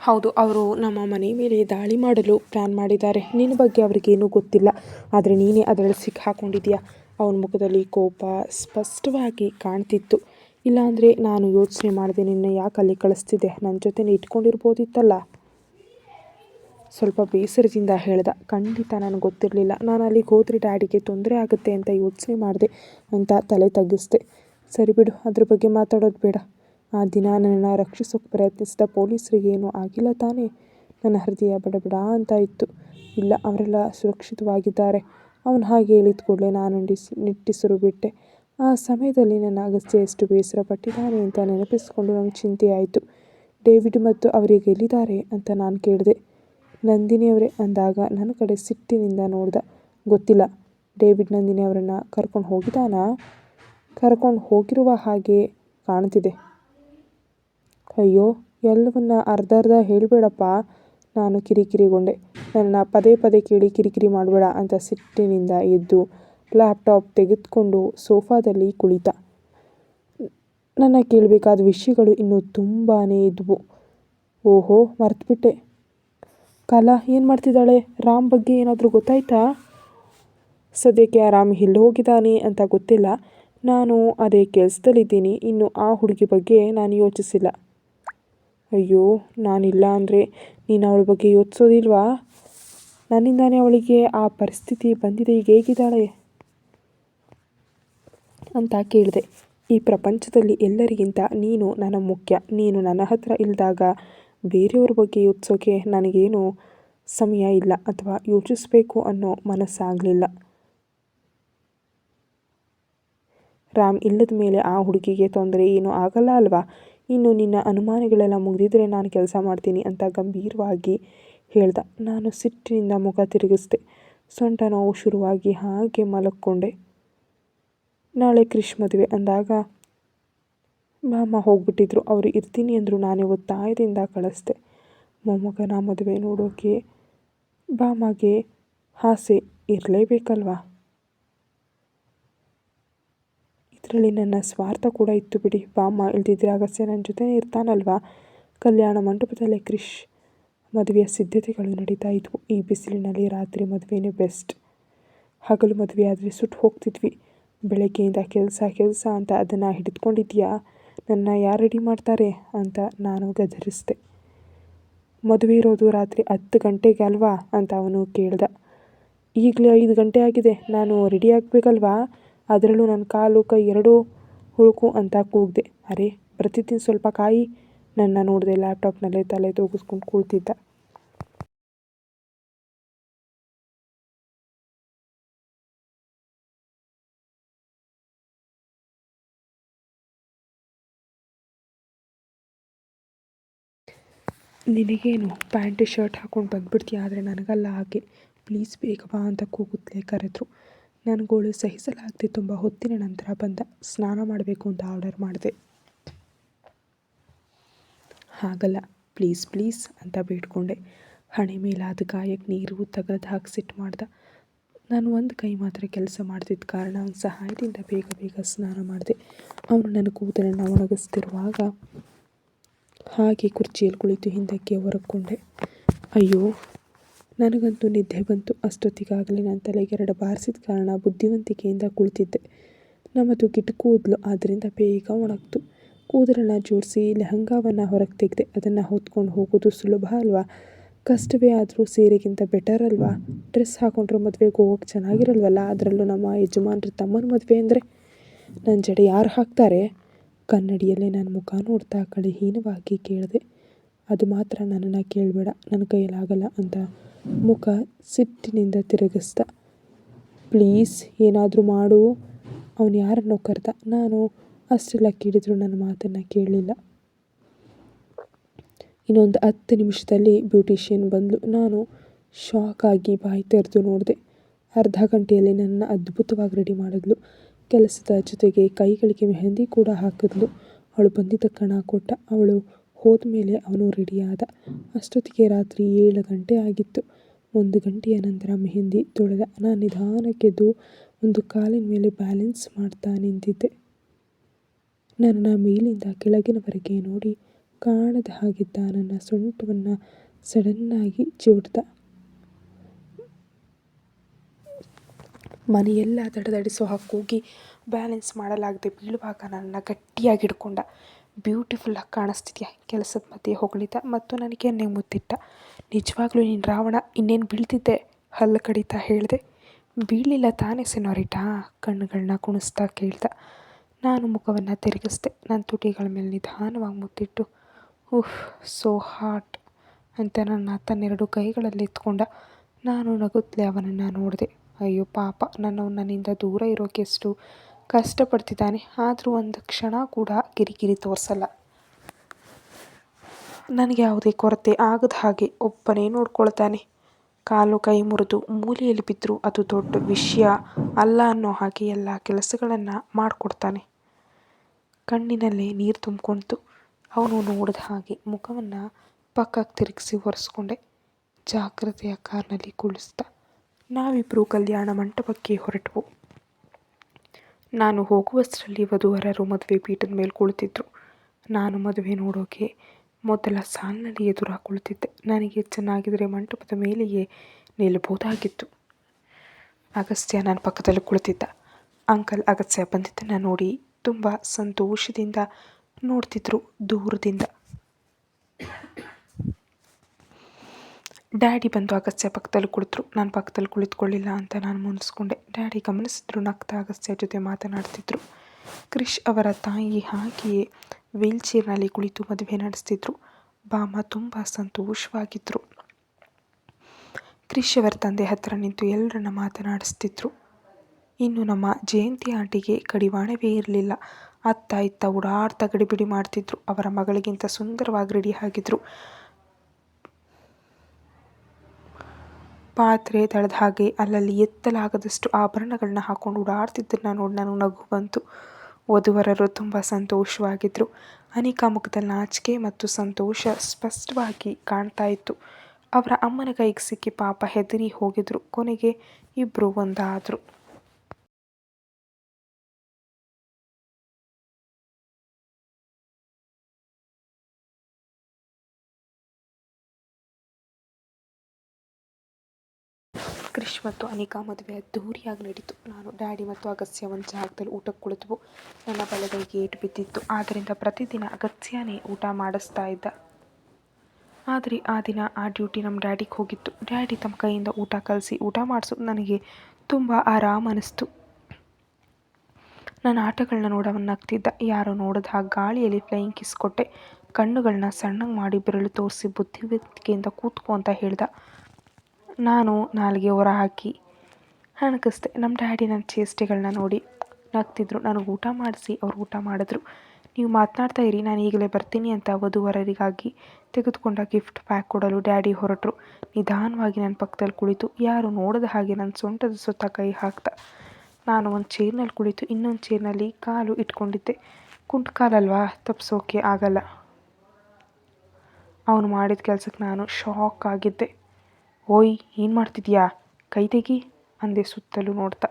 ಹೌದು, ಅವರು ನಮ್ಮ ಮನೆ ಮೇಲೆ ದಾಳಿ ಮಾಡಲು ಪ್ಲ್ಯಾನ್ ಮಾಡಿದ್ದಾರೆ. ನಿನ್ನ ಬಗ್ಗೆ ಅವರಿಗೇನೂ ಗೊತ್ತಿಲ್ಲ. ಆದರೆ ನೀನೇ ಅದರಲ್ಲಿ ಸಿಕ್ಕಾಕೊಂಡಿದ್ದೀಯಾ? ಅವನ ಮುಖದಲ್ಲಿ ಕೋಪ ಸ್ಪಷ್ಟವಾಗಿ ಕಾಣ್ತಿತ್ತು. ಇಲ್ಲಾಂದರೆ ನಾನು ಯೋಚನೆ ಮಾಡಿದೆ ನಿನ್ನ ಯಾಕೆ ಅಲ್ಲಿ ಕಳಿಸ್ತಿದ್ದೆ? ನನ್ನ ಜೊತೆನೇ ಇಟ್ಕೊಂಡಿರ್ಬೋದಿತ್ತಲ್ಲ? ಸ್ವಲ್ಪ ಬೇಸರದಿಂದ ಹೇಳ್ದ. ಖಂಡಿತ ನನಗೆ ಗೊತ್ತಿರಲಿಲ್ಲ. ನಾನು ಅಲ್ಲಿಗೆ ಹೋದರೆ ಡ್ಯಾಡಿಗೆ ತೊಂದರೆ ಆಗುತ್ತೆ ಅಂತ ಯೋಚನೆ ಮಾಡಿದೆ ಅಂತ ತಲೆ ತಗ್ಗಿಸ್ದೆ. ಸರಿ ಬಿಡು, ಅದ್ರ ಬಗ್ಗೆ ಮಾತಾಡೋದು ಬೇಡ. ಆ ದಿನ ನನ್ನನ್ನು ರಕ್ಷಿಸೋಕೆ ಪ್ರಯತ್ನಿಸಿದ ಪೊಲೀಸರಿಗೆ ಏನೂ ಆಗಿಲ್ಲ ತಾನೇ. ನನ್ನ ಹೃದಯ ಬಡಬಡ ಅಂತ ಇತ್ತು. ಇಲ್ಲ, ಅವರೆಲ್ಲ ಸುರಕ್ಷಿತವಾಗಿದ್ದಾರೆ. ಅವನು ಹಾಗೆ ಹೇಳಿದ ಕೂಡಲೇ ನಾನು ನಿಟ್ಟಿಸ್ ನಿಟ್ಟಿಸಿರು ಬಿಟ್ಟೆ ಆ ಸಮಯದಲ್ಲಿ ನನ್ನ ಅಗಸ್ತ್ಯ ಎಷ್ಟು ಬೇಸರ ಪಟ್ಟಿದ್ದಾನೆ ಅಂತ ನೆನಪಿಸಿಕೊಂಡು ನಂಗೆ ಚಿಂತೆ ಆಯಿತು ಡೇವಿಡ್ ಮತ್ತು ಅವರಿಗೆ ಎಲ್ಲಿದ್ದಾರೆ ಅಂತ ನಾನು ಕೇಳಿದೆ. ನಂದಿನಿಯವರೇ ಅಂದಾಗ ನನ್ನ ಕಡೆ ಸಿಟ್ಟಿನಿಂದ ನೋಡ್ದ. ಗೊತ್ತಿಲ್ಲ. ಡೇವಿಡ್ ನಂದಿನಿ ಅವರನ್ನು ಕರ್ಕೊಂಡು ಹೋಗಿದ್ದಾನಾ? ಕರ್ಕೊಂಡು ಹೋಗಿರುವ ಹಾಗೆ ಕಾಣ್ತಿದೆ. ಅಯ್ಯೋ, ಎಲ್ಲವನ್ನ ಅರ್ಧ ಅರ್ಧ ಹೇಳಬೇಡಪ್ಪ. ನಾನು ಕಿರಿಕಿರಿಗೊಂಡೆ. ನನ್ನ ಪದೇ ಪದೇ ಕೇಳಿ ಕಿರಿಕಿರಿ ಮಾಡಬೇಡ ಅಂತ ಸಿಟ್ಟಿನಿಂದ ಎದ್ದು ಲ್ಯಾಪ್ಟಾಪ್ ತೆಗೆದುಕೊಂಡು ಸೋಫಾದಲ್ಲಿ ಕುಳಿತ. ನನ್ನ ಕೇಳಬೇಕಾದ ವಿಷಯಗಳು ಇನ್ನೂ ತುಂಬಾ ಇದ್ವು. ಓಹೋ, ಮರ್ತುಬಿಟ್ಟೆ. ಕಲಾ, ಏನು ಮಾಡ್ತಿದ್ದಾಳೆ? ರಾಮ್ ಬಗ್ಗೆ ಏನಾದರೂ ಗೊತ್ತಾಯ್ತಾ? ಸದ್ಯಕ್ಕೆ ಆ ರಾಮ್ ಎಲ್ಲಿ ಹೋಗಿದ್ದಾನೆ ಅಂತ ಗೊತ್ತಿಲ್ಲ. ನಾನು ಅದೇ ಕೆಲಸದಲ್ಲಿದ್ದೀನಿ. ಇನ್ನು ಆ ಹುಡುಗಿ ಬಗ್ಗೆ ನಾನು ಯೋಚಿಸಿಲ್ಲ. ಅಯ್ಯೋ, ನಾನಿಲ್ಲ ಅಂದರೆ ನೀನು ಅವಳ ಬಗ್ಗೆ ಯೋಚಿಸೋದಿಲ್ವಾ? ನನ್ನಿಂದಾನೇ ಅವಳಿಗೆ ಆ ಪರಿಸ್ಥಿತಿ ಬಂದಿದೆ, ಈಗ ಹೇಗಿದ್ದಾಳೆ? ಅಂತ ಕೇಳಿದೆ. ಈ ಪ್ರಪಂಚದಲ್ಲಿ ಎಲ್ಲರಿಗಿಂತ ನೀನು ನನ್ನ ಮುಖ್ಯ, ನೀನು ನನ್ನ ಹತ್ರ ಇಲ್ಲದಾಗ ಬೇರೆಯವ್ರ ಬಗ್ಗೆ ಯೋಚಿಸೋಕೆ ನನಗೇನು ಸಮಯ ಇಲ್ಲ ಅಥವಾ ಯೋಚಿಸಬೇಕು ಅನ್ನೋ ಮನಸ್ಸಾಗಲಿಲ್ಲ. ರಾಮ್ ಇಲ್ಲದ ಮೇಲೆ ಆ ಹುಡುಗಿಗೆ ತೊಂದರೆ ಏನೂ ಆಗಲ್ಲ ಅಲ್ವಾ? ಇನ್ನು ನಿನ್ನ ಅನುಮಾನಗಳೆಲ್ಲ ಮುಗಿದಿದ್ರೆ ನಾನು ಕೆಲಸ ಮಾಡ್ತೀನಿ ಅಂತ ಗಂಭೀರವಾಗಿ ಹೇಳ್ದ. ನಾನು ಸಿಟ್ಟಿನಿಂದ ಮುಖ ತಿರುಗಿಸ್ದೆ. ಸೊಂಟ ನೋವು ಶುರುವಾಗಿ ಹಾಗೆ ಮಲಕ್ಕೊಂಡೆ ನಾಳೆ ಕ್ರಿಶ್ ಮದುವೆ ಅಂದಾಗ ಮಾಮ ಹೋಗ್ಬಿಟ್ಟಿದ್ರು. ಅವರು ಇರ್ತೀನಿ ಅಂದರು ನಾನೇ ಒತ್ತಾಯದಿಂದ ಕಳಿಸ್ದೆ. ಮೊಮ್ಮಗನ ಮದುವೆ ನೋಡೋಕೆ ಬಾಮಗೆ ಆಸೆ ಇರಲೇಬೇಕಲ್ವಾ? ಇದರಲ್ಲಿ ನನ್ನ ಸ್ವಾರ್ಥ ಕೂಡ ಇತ್ತು ಬಿಡಿ. ಬಾಮ್ಮ ಇಲ್ದಿದ್ರೆ ಅಗಸ್ತ್ಯ ನನ್ನ ಜೊತೆನೇ ಇರ್ತಾನಲ್ವಾ? ಕಲ್ಯಾಣ ಮಂಟಪದಲ್ಲೇ ಕ್ರಿಶ್ ಮದುವೆಯ ಸಿದ್ಧತೆಗಳು ನಡೀತಾ ಇದ್ವು. ಈ ಬಿಸಿಲಿನಲ್ಲಿ ರಾತ್ರಿ ಮದುವೆನೇ ಬೆಸ್ಟ್. ಹಗಲು ಮದುವೆ ಆದರೆ ಸುಟ್ಟು ಹೋಗ್ತಿದ್ವಿ. ಬೆಳಗ್ಗೆಯಿಂದ ಕೆಲಸ ಕೆಲಸ ಅಂತ ಅದನ್ನು ಹಿಡಿದುಕೊಂಡಿದ್ಯಾ ನನ್ನ ಯಾರು ರೆಡಿ ಮಾಡ್ತಾರೆ ಅಂತ ನಾನು ಗದರಿಸಿದೆ. ಮದುವೆ ಇರೋದು ರಾತ್ರಿ ಹತ್ತು ಗಂಟೆಗೆ ಅಲ್ವಾ ಅಂತ ಅವನು ಕೇಳ್ದ. ಈಗಲೇ ಐದು ಗಂಟೆ ಆಗಿದೆ. ನಾನು ರೆಡಿ ಆಗಬೇಕಲ್ವಾ? ಅದರಲ್ಲೂ ನನ್ನ ಕಾಲು, ಕೈ ಎರಡೂ ಹುಳುಕು ಅಂತ ಕೂಗಿದೆ. ಅರೆ, ಪ್ರತಿದಿನ ಸ್ವಲ್ಪ ಕಾಯಿ ನನ್ನ ನೋಡಿದೆ ಲ್ಯಾಪ್ಟಾಪ್ನಲ್ಲೇ ತಲೆ ತೂಗಿಸ್ಕೊಂಡು ಕೂಳ್ತಿದ್ದ. ನಿನಗೇನು ಪ್ಯಾಂಟ್, ಶರ್ಟ್ ಹಾಕ್ಕೊಂಡು ಬಂದ್ಬಿಡ್ತೀಯ? ಆದರೆ ನನಗಲ್ಲ ಹಾಗೆ. ಪ್ಲೀಸ್ ಬೇಗ ಬಾ ಅಂತ ಕೂಗುತ್ತಲೇ ಕರೆದ್ರು. ನನಗೋಳು ಸಹಿಸಲಾಗದೆ ತುಂಬ ಹೊತ್ತಿನ ನಂತರ ಬಂದ, ಸ್ನಾನ ಮಾಡಬೇಕು ಅಂತ ಆರ್ಡರ್ ಮಾಡಿದೆ. ಹಾಗಲ್ಲ ಪ್ಲೀಸ್ ಪ್ಲೀಸ್ ಅಂತ ಬೇಡ್ಕೊಂಡೆ. ಹಣೆ ಮೇಲಾದ ಗಾಯಕ್ಕೆ ನೀರು ತಗದು ಹಾಕಿ ಸಿಟ್ಟು ಮಾಡ್ದ. ನಾನು ಒಂದು ಕೈ ಮಾತ್ರ ಕೆಲಸ ಮಾಡ್ತಿದ್ದ ಕಾರಣ ಅವನ ಸಹಾಯದಿಂದ ಬೇಗ ಬೇಗ ಸ್ನಾನ ಮಾಡಿದೆ. ಅವನು ನನ್ನ ಕೂದಲನ್ನು ಒಣಗಿಸ್ತಿರುವಾಗ ಹಾಗೆ ಕುರ್ಚಿಯಲ್ಲಿ ಕುಳಿತು ಹಿಂದಕ್ಕೆ ಹೊರಕೊಂಡೆ. ಅಯ್ಯೋ ನನಗಂತೂ ನಿದ್ದೆ ಬಂತು. ಅಷ್ಟೊತ್ತಿಗಾಗಲೇ ನನ್ನ ತಲೆಗೆ ಎರಡು ಬಾರಿಸಿದ ಕಾರಣ ಬುದ್ಧಿವಂತಿಕೆಯಿಂದ ಕುಳಿತಿದ್ದೆ. ನಮ್ಮದು ಗಿಟ್ಟು ಕೂದಲು. ಆದ್ದರಿಂದ ಬೇಗ ಒಣಗ್ತು. ಕೂದಲನ್ನು ಜೋಡಿಸಿ ಲೆಹಂಗಾವನ್ನು ಹೊರಗೆ ತೆಗೆದೆ ಅದನ್ನು ಹೊತ್ಕೊಂಡು ಹೋಗೋದು ಸುಲಭ ಅಲ್ವಾ? ಕಷ್ಟವೇ ಆದರೂ ಸೀರೆಗಿಂತ ಬೆಟರ್ ಅಲ್ವಾ? ಡ್ರೆಸ್ ಹಾಕೊಂಡ್ರೆ ಮದುವೆಗೆ ಹೋಗೋಕೆ ಚೆನ್ನಾಗಿರಲ್ವಲ್ಲ? ಅದರಲ್ಲೂ ನಮ್ಮ ಯಜಮಾನ್ರ ತಮ್ಮನ ಮದುವೆ ಅಂದರೆ? ನನ್ನ ಜಡೆ ಯಾರು ಹಾಕ್ತಾರೆ? ಕನ್ನಡಿಯಲ್ಲೇ ನನ್ನ ಮುಖ ನೋಡ್ತಾ ಕಳಿಹೀನವಾಗಿ ಕೇಳಿದೆ. ಅದು ಮಾತ್ರ ನನ್ನನ್ನು ಕೇಳಬೇಡ. ನನ್ನ ಕೈಯಲ್ಲಾಗಲ್ಲ ಅಂತ ಮುಖ ಸಿಟ್ಟಿನಿಂದ ತಿರುಗಿಸ್ದ. ಪ್ಲೀಸ್, ಏನಾದರೂ ಮಾಡು. ಅವನು ಯಾರನ್ನೋ ಕರೆದ. ನಾನು ಅಷ್ಟೆಲ್ಲ ಕೇಳಿದ್ರು ನನ್ನ ಮಾತನ್ನು ಕೇಳಲಿಲ್ಲ ಇನ್ನೊಂದು ಹತ್ತು ನಿಮಿಷದಲ್ಲಿ ಬ್ಯೂಟಿಷಿಯನ್ ಬಂದಳು ನಾನು ಶಾಕ್ ಆಗಿ ಬಾಯಿ ತೆರೆದು ನೋಡಿದೆ. ಅರ್ಧ ಗಂಟೆಯಲ್ಲಿ ನನ್ನ ಅದ್ಭುತವಾಗಿ ರೆಡಿ ಮಾಡಿದ್ಲು. ಕೆಲಸದ ಜೊತೆಗೆ ಕೈಗಳಿಗೆ ಮೆಹಂದಿ ಕೂಡ ಹಾಕಿದ್ಲು. ಅವಳು ಬಂದಿದ್ದ ಕಣ ಕೊಟ್ಟ. ಅವಳು ಹೋದ ಮೇಲೆ ಅವನು ರೆಡಿಯಾದ. ಅಷ್ಟೊತ್ತಿಗೆ ರಾತ್ರಿ ಏಳು ಗಂಟೆ ಆಗಿತ್ತು. ಒಂದು ಗಂಟೆಯ ನಂತರ ಮೆಹಂದಿ ತೊಳೆದ ನಾನು ನಿಧಾನಕ್ಕೆದ್ದು ಒಂದು ಕಾಲಿನ ಮೇಲೆ ಬ್ಯಾಲೆನ್ಸ್ ಮಾಡ್ತಾ ನಿಂತಿದ್ದೆ. ನನ್ನ ಮೇಲಿಂದ ಕೆಳಗಿನವರೆಗೆ ನೋಡಿ ಕಾಣದ ಹಾಗಿದ್ದ ನನ್ನ ಸೊಂಟವನ್ನು ಸಡನ್ನಾಗಿ ಚಿವುಟ್ದ ಮನೆಯೆಲ್ಲ ದಡದಡಿಸೋ ಹಾಗೆ ಕೂಗಿ ಬ್ಯಾಲೆನ್ಸ್ ಮಾಡಲಾಗದೆ ಬೀಳುವಾಗ ನನ್ನ ಗಟ್ಟಿಯಾಗಿ ಹಿಡ್ಕೊಂಡ. ಬ್ಯೂಟಿಫುಲ್ಲಾಗಿ ಕಾಣಿಸ್ತಿದ್ಯಾ? ಕೆಲಸದ ಮಧ್ಯೆ ಹೊಗಳಿದ ಮತ್ತು ನನಗೆ ಎಣ್ಣೆ ಮುತ್ತಿಟ್ಟ ನಿಜವಾಗ್ಲೂ ನೀನು ರಾವಣ, ಇನ್ನೇನು ಬೀಳ್ತಿದ್ದೆ? ಹಲ್ಲು ಕಡಿತಾ ಹೇಳಿದೆ. ಬೀಳಲಿಲ್ಲ ತಾನೇ ಸೆನೋರಿಟಾ ಕಣ್ಣುಗಳನ್ನ ಕುಣಿಸ್ತಾ ಕೇಳ್ದ. ನಾನು ಮುಖವನ್ನು ತಿರುಗಿಸ್ದೆ. ನನ್ನ ತುಟಿಗಳ ಮೇಲೆ ನಿಧಾನವಾಗಿ ಮುತ್ತಿಟ್ಟು, ಉಫ್, ಸೋ ಹಾಟ್ ಅಂತ ನನ್ನ ತನ್ನೆರಡು ಕೈಗಳಲ್ಲಿ ಎತ್ಕೊಂಡ. ನಾನು ನಗುತ್ತಲೇ ಅವನನ್ನು ನೋಡಿದೆ. ಅಯ್ಯೋ ಪಾಪ ನನ್ನವನು ನನ್ನಿಂದ ದೂರ ಇರೋಕೆ ಎಷ್ಟು ಕಷ್ಟಪಡ್ತಿದ್ದಾನೆ. ಆದರೂ ಒಂದು ಕ್ಷಣ ಕೂಡ ಕಿರಿಕಿರಿ ತೋರಿಸಲ್ಲ. ನನಗೆ ಯಾವುದೇ ಕೊರತೆ ಆಗದ ಹಾಗೆ ಒಬ್ಬನೇ ನೋಡ್ಕೊಳ್ತಾನೆ. ಕಾಲು ಕೈ ಮುರಿದು ಮೂಲೆಯಲ್ಲಿ ಬಿದ್ದರೂ ಅದು ದೊಡ್ಡ ವಿಷಯ ಅಲ್ಲ ಅನ್ನೋ ಹಾಗೆ ಎಲ್ಲ ಕೆಲಸಗಳನ್ನು ಮಾಡಿಕೊಡ್ತಾನೆ. ಕಣ್ಣಿನಲ್ಲೇ ನೀರು ತುಂಬಿಕೊಳ್ತು ಅವನು ನೋಡಿದ ಹಾಗೆ ಮುಖವನ್ನು ಪಕ್ಕಕ್ಕೆ ತಿರುಗಿಸಿ ಒರೆಸ್ಕೊಂಡೆ. ಜಾಗ್ರತೆಯ ಕಾರ್ನಲ್ಲಿ ಕುಳಿಸ್ದ ನಾವಿಬ್ಬರು ಕಲ್ಯಾಣ ಮಂಟಪಕ್ಕೆ ಹೊರಟವು ನಾನು ಹೋಗುವಷ್ಟರಲ್ಲಿ ವಧುವರರು ಮದುವೆ ಪೀಠದ ಮೇಲೆ ಕುಳಿತಿದ್ರು. ನಾನು ಮದುವೆ ನೋಡೋಕೆ ಮೊದಲ ಸಾಲಿನಲ್ಲಿ ಎದುರಾಗಿ ಕುಳಿತಿದ್ದೆ ನನಗೆ ಚೆನ್ನಾಗಿದ್ದರೆ ಮಂಟಪದ ಮೇಲೆಯೇ ನಿಲ್ಲಬಹುದಾಗಿತ್ತು. ಅಗಸ್ತ್ಯ ನನ್ನ ಪಕ್ಕದಲ್ಲಿ ಕುಳಿತಿದ್ದ. ಅಂಕಲ್ ಅಗಸ್ತ್ಯ ಬಂದಿದ್ದನ್ನು ನೋಡಿ ತುಂಬ ಸಂತೋಷದಿಂದ ನೋಡ್ತಿದ್ರು, ದೂರದಿಂದ. ಡ್ಯಾಡಿ ಬಂದು ಅಗಸ್ತ್ಯ ಪಕ್ಕದಲ್ಲಿ ಕುಳಿತರು. ನಾನು ಪಕ್ಕದಲ್ಲಿ ಕುಳಿತುಕೊಳ್ಳಿಲ್ಲ ಅಂತ ನಾನು ಮುನಿಸ್ಕೊಂಡೆ. ಡ್ಯಾಡಿ ಗಮನಿಸಿದ್ರು, ನಗ್ತಾ ಅಗಸ್ತ್ಯ ಜೊತೆ ಮಾತನಾಡ್ತಿದ್ರು. ಕ್ರಿಶ್ ಅವರ ತಾಯಿ ಹಾಗೆಯೇ ವೀಲ್ ಚೇರ್ನಲ್ಲಿ ಕುಳಿತು ಮದುವೆ ನಡೆಸ್ತಿದ್ರು. ಬಾಮ ತುಂಬ ಸಂತೋಷವಾಗಿದ್ದರು ಕ್ರಿಶ್ ಅವರ ತಂದೆ ಹತ್ತಿರ ನಿಂತು ಎಲ್ಲರನ್ನ ಮಾತನಾಡಿಸ್ತಿದ್ರು. ಇನ್ನು ನಮ್ಮ ಜಯಂತಿ ಆಂಟಿಗೆ ಕಡಿವಾಣವೇ ಇರಲಿಲ್ಲ. ಅತ್ತ ಇತ್ತ ಓಡಾಡ್ತಾ ಗಡಿಬಿಡಿ ಮಾಡ್ತಿದ್ರು. ಅವರ ಮಗಳಿಗಿಂತ ಸುಂದರವಾಗಿ ರೆಡಿ ಆಗಿದ್ರು. ಪಾತ್ರೆ ತಳೆದ ಹಾಗೆ ಅಲ್ಲಲ್ಲಿ ಎತ್ತಲಾಗದಷ್ಟು ಆಭರಣಗಳನ್ನ ಹಾಕೊಂಡು ಓಡಾಡ್ತಿದ್ದನ್ನ ನೋಡಿ ನಾನು ನಗು ಬಂತು. ವಧುವರರು ತುಂಬ ಸಂತೋಷವಾಗಿದ್ದರು ಅನಿಕಾ ಮುಖದಲ್ಲಿ ನಾಚಿಕೆ ಮತ್ತು ಸಂತೋಷ ಸ್ಪಷ್ಟವಾಗಿ ಕಾಣ್ತಾ ಇತ್ತು. ಅವರ ಅಮ್ಮನ ಕೈಗೆ ಸಿಕ್ಕಿ ಪಾಪ ಹೆದರಿ ಹೋಗಿದ್ರು. ಕೊನೆಗೆ ಇಬ್ಬರು ಒಂದಾದರು. ಕ್ರಿಶ್ ಮತ್ತು ಅನಿಕಾ ಮದುವೆ ಅದ್ದೂರಿಯಾಗಿ ನಡೀತು. ನಾನು, ಡ್ಯಾಡಿ ಮತ್ತು ಅಗಸ್ತ್ಯ ಒಂದು ಜಾಗದಲ್ಲಿ ಊಟಕ್ಕೆ ಕುಳಿತ್ವು. ನನ್ನ ಬಲಗೈಗೆ ಏಟು ಬಿದ್ದಿತ್ತು. ಆದ್ದರಿಂದ ಪ್ರತಿದಿನ ಅಗತ್ಯನೇ ಊಟ ಮಾಡಿಸ್ತಾ ಇದ್ದ. ಆದರೆ ಆ ದಿನ ಆ ಡ್ಯೂಟಿ ನಮ್ಮ ಡ್ಯಾಡಿಗೆ ಹೋಗಿತ್ತು. ಡ್ಯಾಡಿ ತಮ್ಮ ಕೈಯಿಂದ ಊಟ ಕಲಸಿ ಊಟ ಮಾಡಿಸೋದು ನನಗೆ ತುಂಬ ಆರಾಮ ಅನ್ನಿಸ್ತು ನನ್ನ ಆಟಗಳನ್ನ ನೋಡವನ್ನ ಯಾರೋ ನೋಡಿದ ಹಾಗೆ ಗಾಳಿಯಲ್ಲಿ ಫ್ಲೈಯಿಂಗ್ ಕಿಸ್ ಕೊಟ್ಟೆ. ಕಣ್ಣುಗಳನ್ನ ಸಣ್ಣಗೆ ಮಾಡಿ ಬೆರಳು ತೋರಿಸಿ ಬುದ್ಧಿವಂತಿಕೆಯಿಂದ ಕೂತ್ಕೊ ಅಂತ ಹೇಳ್ದ. ನಾನು ನಾಲಿಗೆ ಹೊರ ಹಾಕಿ ಹಣಕಿಸ್ದೆ ನಮ್ಮ ಡ್ಯಾಡಿ ನನ್ನ ಚೇಷ್ಟೆಗಳನ್ನ ನೋಡಿ ನಗ್ತಿದ್ರು. ನನಗೆ ಊಟ ಮಾಡಿಸಿ, ಅವ್ರು ಊಟ ಮಾಡಿದ್ರು. ನೀವು ಮಾತನಾಡ್ತಾ ಇರಿ, ನಾನು ಈಗಲೇ ಬರ್ತೀನಿ ಅಂತ ವಧುವರರಿಗಾಗಿ ತೆಗೆದುಕೊಂಡ ಗಿಫ್ಟ್ ಪ್ಯಾಕ್ ಕೊಡಲು ಡ್ಯಾಡಿ ಹೊರಟರು. ನಿಧಾನವಾಗಿ ನನ್ನ ಪಕ್ಕದಲ್ಲಿ ಕುಳಿತು, ಯಾರು ನೋಡದ ಹಾಗೆ ನನ್ನ ಸೊಂಟದ ಸುತ್ತ ಕೈ ಹಾಕ್ತಾ, ನಾನು ಒಂದು ಚೇರ್ನಲ್ಲಿ ಕುಳಿತು ಇನ್ನೊಂದು ಚೇರ್ನಲ್ಲಿ ಕಾಲು ಇಟ್ಕೊಂಡಿದ್ದೆ. ಕುಂಟ್ಕಾಲಲ್ವಾ ತಪ್ಪಿಸೋಕೆ ಆಗಲ್ಲ. ಅವನು ಮಾಡಿದ ಕೆಲಸಕ್ಕೆ ನಾನು ಶಾಕ್ ಆಗಿದ್ದೆ. ಓಯ್, ಏನು ಮಾಡ್ತಿದ್ಯಾ? ಕೈ ತೆಗಿ, ಅಂದೆ ಸುತ್ತಲೂ ನೋಡ್ತಾ.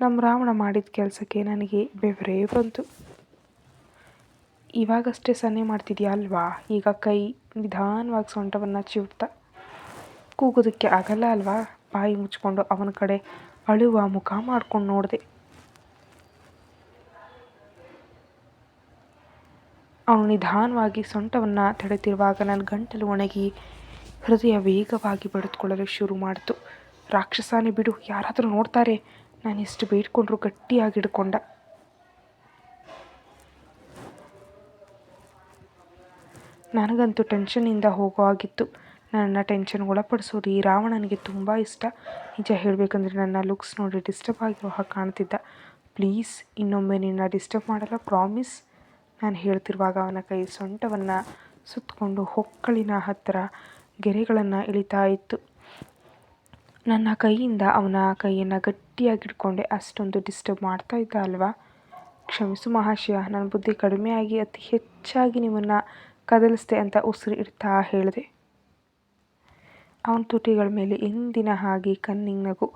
ನಮ್ಮ ರಾವಣ ಮಾಡಿದ ಕೆಲಸಕ್ಕೆ ನನಗೆ ಬೆವರೇ ಬಂತು. ಇವಾಗಷ್ಟೇ ಸನ್ನೆ ಮಾಡ್ತಿದ್ಯಾ ಅಲ್ವಾ? ಈಗ ಕೈ ನಿಧಾನವಾಗಿ ಸೊಂಟವನ್ನು ಚಿವುಟ್ತಾ ಕೂಗೋದಕ್ಕೆ ಆಗಲ್ಲ ಅಲ್ವಾ? ಬಾಯಿ ಮುಚ್ಕೊಂಡು ಅವನ ಕಡೆ ಅಳುವ ಮುಖ ಮಾಡ್ಕೊಂಡು ನೋಡಿದೆ. ಅವನು ನಿಧಾನವಾಗಿ ಸೊಂಟವನ್ನು ತಡೆತಿರುವಾಗ ನನ್ನ ಗಂಟಲು ಒಣಗಿ ಹೃದಯ ವೇಗವಾಗಿ ಬಡಿದುಕೊಳ್ಳಲು ಶುರು ಮಾಡಿತು. ರಾಕ್ಷಸಾನೆ ಬಿಡು, ಯಾರಾದರೂ ನೋಡ್ತಾರೆ. ನಾನು ಎಷ್ಟು ಬೇಡ್ಕೊಂಡ್ರು ಗಟ್ಟಿಯಾಗಿ ಹಿಡ್ಕೊಂಡ. ನನಗಂತೂ ಟೆನ್ಷನ್ನಿಂದ ಹೋಗೋ ಆಗಿತ್ತು ನನ್ನ ಟೆನ್ಷನ್ ಒಳಪಡಿಸೋದು ಈ ರಾವಣನಿಗೆ ತುಂಬ ಇಷ್ಟ. ನಿಜ ಹೇಳಬೇಕಂದ್ರೆ ನನ್ನ ಲುಕ್ಸ್ ನೋಡಿ ಡಿಸ್ಟರ್ಬ್ ಆಗಿರೋ ಹಾಗೆ ಕಾಣ್ತಿದ್ದ. ಪ್ಲೀಸ್, ಇನ್ನೊಮ್ಮೆ ನಿನ್ನ ಡಿಸ್ಟರ್ಬ್ ಮಾಡಲ್ಲ, ಪ್ರಾಮಿಸ್. ನಾನು ಹೇಳ್ತಿರುವಾಗ ಅವನ ಕೈ ಸೊಂಟವನ್ನು ಸುತ್ತಕೊಂಡು, ಹೊಕ್ಕಳಿನ ಹತ್ತಿರ ಗೆರೆಗಳನ್ನು ಇಳಿತಾ ಇತ್ತು ನನ್ನ ಕೈಯಿಂದ ಅವನ ಕೈಯನ್ನು ಗಟ್ಟಿಯಾಗಿ ಹಿಡ್ಕೊಂಡೆ ಅಷ್ಟೊಂದು ಡಿಸ್ಟರ್ಬ್ ಮಾಡ್ತಾ ಇದ್ದ ಅಲ್ವಾ? ಕ್ಷಮಿಸು ಮಹಾಶಯ, ನನ್ನ ಬುದ್ಧಿ ಕಡಿಮೆಯಾಗಿ ಅತಿ ಹೆಚ್ಚಾಗಿ ನಿಮ್ಮನ್ನು ಕದಲಿಸ್ತೆ ಅಂತ ಉಸಿರು ಇಡ್ತಾ ಹೇಳಿದೆ. ಅವನ ತುಟಿಗಳ ಮೇಲೆ ಎಂದಿನ ಹಾಗೆ ಕನ್ನಿಂಗ್ ನಗು,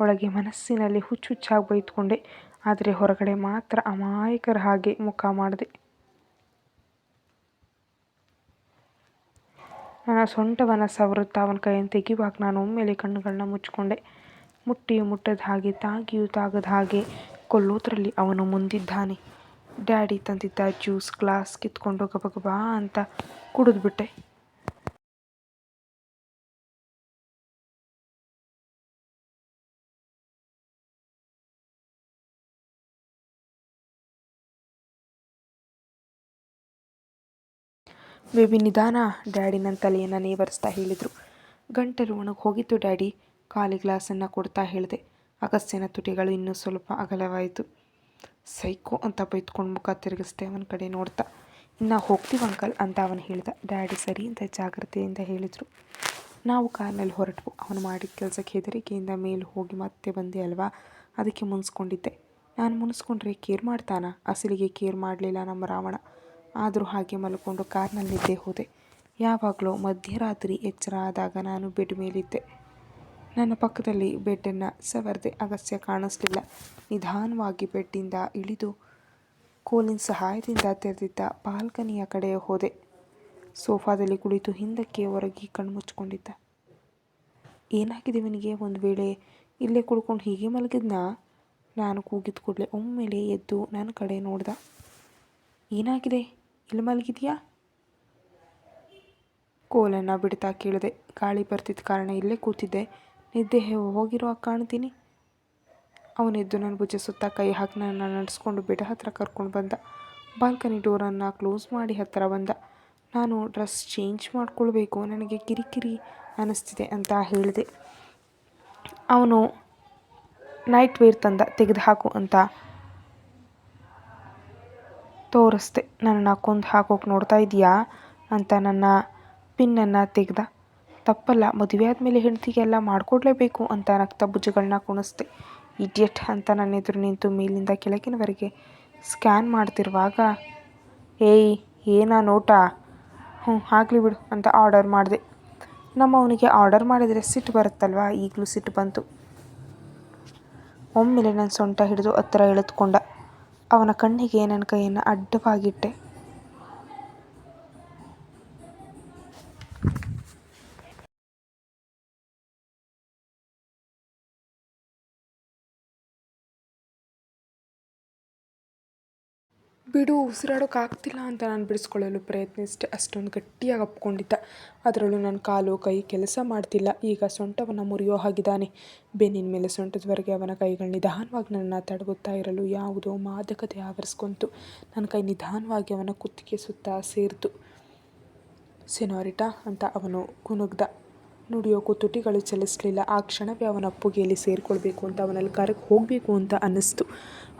ಒಳಗೆ ಮನಸ್ಸಿನಲ್ಲಿ ಹುಚ್ಚು ಹುಚ್ಚಾಗಿ ಆದರೆ ಹೊರಗಡೆ ಮಾತ್ರ ಅಮಾಯಕರ ಹಾಗೆ ಮುಖ ಮಾಡಿದೆ. ನನ್ನ ಸೊಂಟವನ್ನು ಸವರುತ್ತಾ ಅವನ ಕೈಯನ್ನು ತೆಗೆಯುವಾಗ ನಾನು ಒಮ್ಮೆಲೆ ಕಣ್ಣುಗಳನ್ನ ಮುಚ್ಚಿಕೊಂಡೆ. ಮುಟ್ಟಿಯೂ ಮುಟ್ಟದ ಹಾಗೆ, ತಾಗಿಯು ತಾಗದ ಹಾಗೆ ಕೊಲ್ಲೋದ್ರಲ್ಲಿ ಅವನು ಮುಂದಿದ್ದಾನೆ. ಡ್ಯಾಡಿ ತಂದಿದ್ದ ಜ್ಯೂಸ್, ಗ್ಲಾಸ್ ಕಿತ್ಕೊಂಡು ಗಬಗಬಾ ಅಂತ ಕುಡಿದ್ಬಿಟ್ಟೆ. ಬೇಬಿ ನಿಧಾನ, ಡ್ಯಾಡಿ ನನ್ನ ತಲೆಯನ್ನು ನೇವರಿಸ್ತಾ ಹೇಳಿದರು. ಗಂಟಲು ಒಣಗಿ ಹೋಗಿತ್ತು ಡ್ಯಾಡಿ. ಖಾಲಿ ಗ್ಲಾಸನ್ನು ಕೊಡ್ತಾ ಹೇಳಿದೆ. ಅಗಸ್ಯನ ತುಟಿಗಳು ಇನ್ನೂ ಸ್ವಲ್ಪ ಅಗಲವಾಯಿತು. ಸೈಕೋ ಅಂತ ಬೈತ್ಕೊಂಡು ಮುಖ ತಿರುಗಿಸ್ದೆ ಅವನ ಕಡೆ ನೋಡ್ತಾ. ಇನ್ನು ಹೋಗ್ತೀವಿ ಅಂಕಲ್ ಅಂತ ಅವನು ಹೇಳಿದ. ಡ್ಯಾಡಿ ಸರಿ ಅಂತ ಜಾಗ್ರತೆಯಿಂದ ಹೇಳಿದರು. ನಾವು ಕಾರ್ನಲ್ಲಿ ಹೊರಟವು. ಅವನು ಮಾಡಿದ ಕೆಲಸಕ್ಕೆ ಹೆದರಿಕೆಯಿಂದ ಮೇಲೆ ಹೋಗಿ ಮತ್ತೆ ಬಂದೆ ಅಲ್ವಾ? ಅದಕ್ಕೆ ಮುನಿಸ್ಕೊಂಡಿದ್ದೆ. ನಾನು ಮುನಿಸ್ಕೊಂಡ್ರೆ ಕೇರ್ ಮಾಡ್ತಾನ? ಅಸಲಿಗೆ ಕೇರ್ ಮಾಡಲಿಲ್ಲ ನಮ್ಮ ರಾವಣ. ಆದರೂ ಹಾಗೆ ಮಲ್ಕೊಂಡು ಕಾರ್ನಲ್ಲಿದ್ದೇ ಹೋದೆ. ಯಾವಾಗಲೂ ಮಧ್ಯರಾತ್ರಿ ಎಚ್ಚರ ಆದಾಗ ನಾನು ಬೆಡ್ ಮೇಲಿದ್ದೆ. ನನ್ನ ಪಕ್ಕದಲ್ಲಿ ಬೆಡ್ಡನ್ನು ಸವರದೆ ಅಗಸ್ಯ ಕಾಣಿಸ್ಲಿಲ್ಲ. ನಿಧಾನವಾಗಿ ಬೆಡ್ಡಿಂದ ಇಳಿದು ಕೋಲಿನ ಸಹಾಯದಿಂದ ತೆರೆದಿದ್ದ ಬಾಲ್ಕನಿಯ ಕಡೆ ಹೋದೆ. ಸೋಫಾದಲ್ಲಿ ಕುಳಿತು ಹಿಂದಕ್ಕೆ ಹೊರಗಿ ಕಣ್ಮುಚ್ಕೊಂಡಿದ್ದ ಏನಾಗಿದೆ ಇವನಿಗೆ? ಒಂದು ವೇಳೆ ಇಲ್ಲೇ ಕುಳ್ಕೊಂಡು ಹೀಗೆ ಮಲಗಿದ್ನ? ನಾನು ಕೂಗಿದ ಕೂಡಲೇ ಒಮ್ಮೆಲೆ ಎದ್ದು ನನ್ನ ಕಡೆ ನೋಡ್ದ. ಏನಾಗಿದೆ? ಇಲ್ಲಿ ಮಲಗಿದೆಯಾ ಕೋಲನ್ನು ಬಿಡ್ತಾ ಕೇಳಿದೆ. ಗಾಳಿ ಬರ್ತಿದ್ದ ಕಾರಣ ಇಲ್ಲೇ ಕೂತಿದ್ದೆ. ನಿದ್ದೆ ಹೋಗಿರೋ ಕಾಣ್ತೀನಿ. ಅವನೆದ್ದು ನನ್ನ ಭುಜ ಸುತ್ತ ಕೈ ಹಾಕಿ ನನ್ನ ನಡೆಸ್ಕೊಂಡು ಬಿಡ ಹತ್ರ ಕರ್ಕೊಂಡು ಬಂದ. ಬಾಲ್ಕನಿ ಡೋರನ್ನು ಕ್ಲೋಸ್ ಮಾಡಿ ಹತ್ತಿರ ಬಂದ. ನಾನು ಡ್ರೆಸ್ ಚೇಂಜ್ ಮಾಡ್ಕೊಳ್ಬೇಕು, ನನಗೆ ಕಿರಿಕಿರಿ ಅನ್ನಿಸ್ತಿದೆ ಅಂತ ಹೇಳಿದೆ. ಅವನು ನೈಟ್ ವೇರ್ ತಂದ, ತೆಗೆದು ಹಾಕು ಅಂತ ತೋರಿಸ್ದೆ, ನನ್ನನ್ನು ಕೊಂದು ಹಾಕೋಕೆ ನೋಡ್ತಾ ಇದೆಯಾ ಅಂತ ನನ್ನ ಪಿನ್ನನ್ನು ತೆಗೆದ. ತಪ್ಪಲ್ಲ, ಮದುವೆ ಆದಮೇಲೆ ಹೆಂಡತಿಗೆಲ್ಲ ಮಾಡಿಕೊಡ್ಲೇಬೇಕು ಅಂತ ನಗ್ತಾ ಭುಜಗಳನ್ನ ಕುಣಿಸ್ದೆ. ಇಡಿಯಟ್ ಅಂತ ನನ್ನ ಎದುರು ನಿಂತು ಮೇಲಿಂದ ಕೆಳಗಿನವರೆಗೆ ಸ್ಕ್ಯಾನ್ ಮಾಡ್ತಿರುವಾಗ, ಏಯ್, ಏನಾ ನೋಟ? ಹ್ಞೂ ಆಗಲಿ ಬಿಡು ಅಂತ ಆರ್ಡರ್ ಮಾಡಿದೆ. ನಮ್ಮ ಅವನಿಗೆ ಆರ್ಡರ್ ಮಾಡಿದರೆ ಸಿಟ್ಟು ಬರುತ್ತಲ್ವಾ? ಈಗಲೂ ಸಿಟ್ಟು ಬಂತು. ಒಮ್ಮೆಲೆ ನನ್ನ ಸೊಂಟ ಹಿಡಿದು ಹತ್ತಿರ ಎಳೆದುಕೊಂಡ. ಅವನ ಕಣ್ಣಿಗೆ ನನ್ನ ಕೈಯನ್ನು ಅಡ್ಡವಾಗಿಟ್ಟೆ. ಬಿಡು ಉಸಿರಾಡೋಕ್ಕಾಗ್ತಿಲ್ಲ ಅಂತ ನಾನು ಬಿಡಿಸ್ಕೊಳ್ಳಲು ಪ್ರಯತ್ನಿಸಿದೆ. ಅಷ್ಟೊಂದು ಗಟ್ಟಿಯಾಗಿ ಅಪ್ಕೊಂಡಿದ್ದ. ಅದರಲ್ಲೂ ನನ್ನ ಕಾಲು, ಕೈ ಕೆಲಸ ಮಾಡ್ತಿಲ್ಲ. ಈಗ ಸೊಂಟವನ್ನು ಮುರಿಯೋ ಹಾಗಿದ್ದಾನೆ. ಬೆನ್ನಿನ ಮೇಲೆ ಸೊಂಟದವರೆಗೆ ಅವನ ಕೈಗಳು ನಿಧಾನವಾಗಿ ನನ್ನ ತಡಗುತ್ತಾ ಇರಲು ಯಾವುದೋ ಮಾದಕತೆ ಆವರಿಸ್ಕೊಂತು. ನನ್ನ ಕೈ ನಿಧಾನವಾಗಿ ಅವನ ಕುತ್ತಿಗೆ ಸುತ್ತ ಸೇರಿತು. ಸೆನೋರಿಟಾ ಅಂತ ಅವನು ಕುನುಗ್ದ ನುಡಿಯೋಕ್ಕೂ ತುಟಿಗಳು ಚಲಿಸಲಿಲ್ಲ. ಆ ಕ್ಷಣವೇ ಅವನ ಅಪ್ಪುಗೆಯಲ್ಲಿ ಸೇರಿಕೊಳ್ಬೇಕು ಅಂತ ಅವನಲ್ಲಿ ಕರಕ್ಕೆ ಹೋಗಬೇಕು ಅಂತ ಅನ್ನಿಸ್ತು.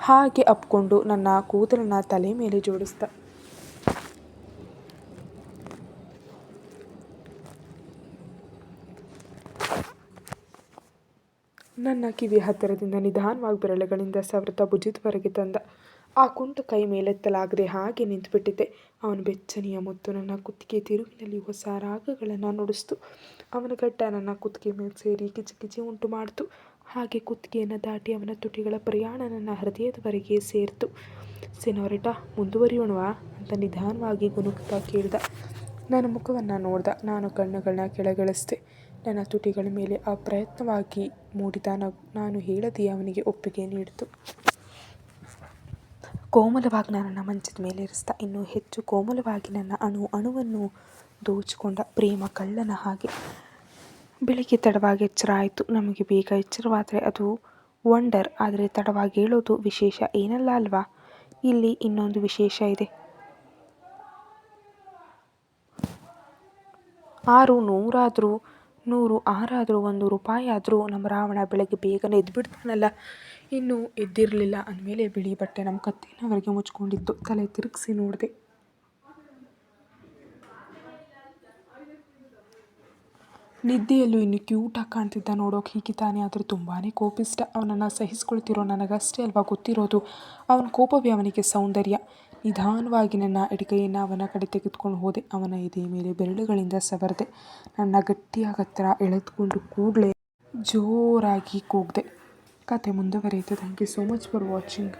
ಹಾಗೆ ಅಪ್ಕೊಂಡು ನನ್ನ ಕೂದಲನ್ನ ತಲೆ ಮೇಲೆ ಜೋಡಿಸ್ದ ನನ್ನ ಕಿವಿ ಹತ್ತಿರದಿಂದ ನಿಧಾನವಾಗಿ ಬೆರಳುಗಳಿಂದ ಸವೃತ ಭುಜದವರೆಗೆ ತಂದ. ಆ ಕುಂಟು ಕೈ ಮೇಲೆತ್ತಲಾಗದೆ ಹಾಗೆ ನಿಂತುಬಿಟ್ಟಿದ್ದೆ. ಅವನು ಬೆಚ್ಚನೆಯ ಮುತ್ತು ನನ್ನ ಕುತ್ತಿಗೆ ತಿರುವಿನಲ್ಲಿ ಹೊಸ ರಾಗಗಳನ್ನು ನುಡಿಸ್ತು. ಅವನ ಗಡ್ಡ ನನ್ನ ಕುತ್ತಿಗೆ ಮೇಲೆ ಸೇರಿ ಕಿಚಿ ಉಂಟು ಮಾಡಿತು. ಹಾಗೆ ಕುತ್ತಿಗೆಯನ್ನು ದಾಟಿ ಅವನ ತುಟಿಗಳ ಪ್ರಯಾಣ ನನ್ನ ಹೃದಯದವರೆಗೆ ಸೇರಿತು. ಸಿನೋರಿಟಾ, ಮುಂದುವರಿಯೋಣವಾ? ಅಂತ ನಿಧಾನವಾಗಿ ಗುನುಗ್ತಾ ಕೇಳಿದ. ನನ್ನ ಮುಖವನ್ನು ನೋಡ್ದ. ನಾನು ಕಣ್ಣುಗಳನ್ನ ಕೆಳಗಿಳಿಸ್ದೆ. ನನ್ನ ತುಟಿಗಳ ಮೇಲೆ ಅಪ್ರಯತ್ನವಾಗಿ ಮೂಡಿದ ನಾನು ಹೇಳದೆ ಅವನಿಗೆ ಒಪ್ಪಿಗೆ ನೀಡಿತು. ಕೋಮಲವಾಗಿ ನನ್ನ ಮಂಚದ ಮೇಲೆ ಇರಿಸ್ತಾ, ಇನ್ನೂ ಹೆಚ್ಚು ಕೋಮಲವಾಗಿ ನನ್ನ ಅಣು ಅಣುವನ್ನು ದೋಚಿಕೊಂಡ ಪ್ರೇಮ ಕಳ್ಳನ ಹಾಗೆ ಬೆಳಿಗ್ಗೆ ತಡವಾಗಿ ಎಚ್ಚರ ಆಯಿತು ನಮಗೆ ಬೇಗ ಎಚ್ಚರವಾದರೆ ಅದು ವಂಡರ್ ಆದರೆ ತಡವಾಗಿ ಹೇಳೋದು ವಿಶೇಷ ಏನಲ್ಲ ಅಲ್ವಾ? ಇಲ್ಲಿ ಇನ್ನೊಂದು ವಿಶೇಷ ಇದೆ. ಆರು ನೂರಾದರೂ, ನೂರು ಆರಾದರೂ, ಒಂದು ರೂಪಾಯಿ ಆದರೂ ನಮ್ಮ ರಾವಣ ಬೆಳಗ್ಗೆ ಬೇಗನೆ ಎದ್ದುಬಿಡ್ತಾನಲ್ಲ ಇನ್ನೂ ಎದ್ದಿರಲಿಲ್ಲ ಅಂದಮೇಲೆ ಬಿಳಿ ಬಟ್ಟೆ ನಮ್ಮ ಕತ್ತಿನವರೆಗೆ ಮುಚ್ಕೊಂಡಿತ್ತು ತಲೆ ತಿರುಗಿಸಿ ನೋಡಿದೆ. ನಿದ್ದೆಯಲ್ಲೂ ಇನ್ನು ಕ್ಯೂಟಾಗಿ ಕಾಣ್ತಿದ್ದ ನೋಡೋಕೆ ಹೀಗಿದ್ದಾನೆ ಆದರೆ ತುಂಬಾ ಕೋಪಿಷ್ಟ ಅವನನ್ನು ಸಹಿಸ್ಕೊಳ್ತಿರೋ ನನಗಷ್ಟೇ ಅಲ್ವಾ ಗೊತ್ತಿರೋದು. ಅವನ ಕೋಪವೇ ಅವನಿಗೆ ಸೌಂದರ್ಯ. ನಿಧಾನವಾಗಿ ನನ್ನ ಎಡಗೈಯನ್ನು ಅವನ ಕಡೆ ತೆಗೆದುಕೊಂಡು ಹೋದೆ. ಅವನ ಎದೆ ಮೇಲೆ ಬೆರಳುಗಳಿಂದ ಸವರದೆ. ನನ್ನ ಗಟ್ಟಿಯಾಗಿ ಎಳೆದುಕೊಂಡು ಕೂಡಲೇ ಜೋರಾಗಿ ಕೂಗಿದೆ. कथे मुंदे thank you so much for watching